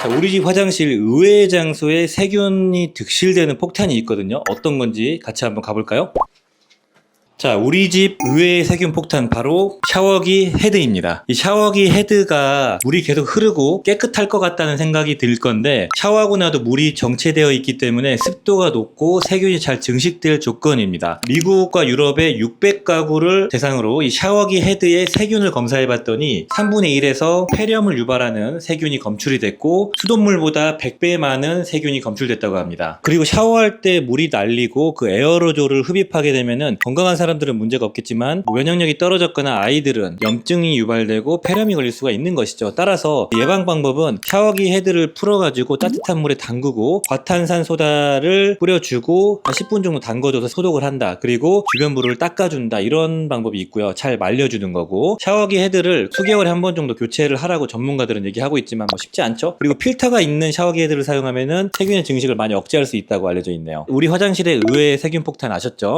자, 우리 집 화장실 의외의 장소에 세균이 득실되는 폭탄이 있거든요. 어떤 건지 같이 한번 가볼까요? 자, 우리 집 의외의 세균 폭탄 바로 샤워기 헤드입니다. 이 샤워기 헤드가 물이 계속 흐르고 깨끗할 것 같다는 생각이 들 건데 샤워하고 나도 물이 정체되어 있기 때문에 습도가 높고 세균이 잘 증식될 조건입니다. 미국과 유럽의 600가구를 대상으로 이 샤워기 헤드의 세균을 검사해 봤더니 3분의 1에서 폐렴을 유발하는 세균이 검출이 됐고 수돗물보다 100배 많은 세균이 검출됐다고 합니다. 그리고 샤워할 때 물이 날리고 그 에어로졸을 흡입하게 되면은 건강한 사람 들은 문제가 없겠지만 면역력이 떨어졌거나 아이들은 염증이 유발되고 폐렴이 걸릴 수가 있는 것이죠. 따라서 예방 방법은 샤워기 헤드를 풀어가지고 따뜻한 물에 담그고 과탄산소다를 뿌려주고 한 10분 정도 담궈줘서 소독을 한다. 그리고 주변 물을 닦아준다. 이런 방법이 있고요. 잘 말려주는 거고 샤워기 헤드를 수개월에 한 번 정도 교체를 하라고 전문가들은 얘기하고 있지만 뭐 쉽지 않죠. 그리고 필터가 있는 샤워기 헤드를 사용하면은 세균의 증식을 많이 억제할 수 있다고 알려져 있네요. 우리 화장실에 의외의 세균 폭탄 아셨죠?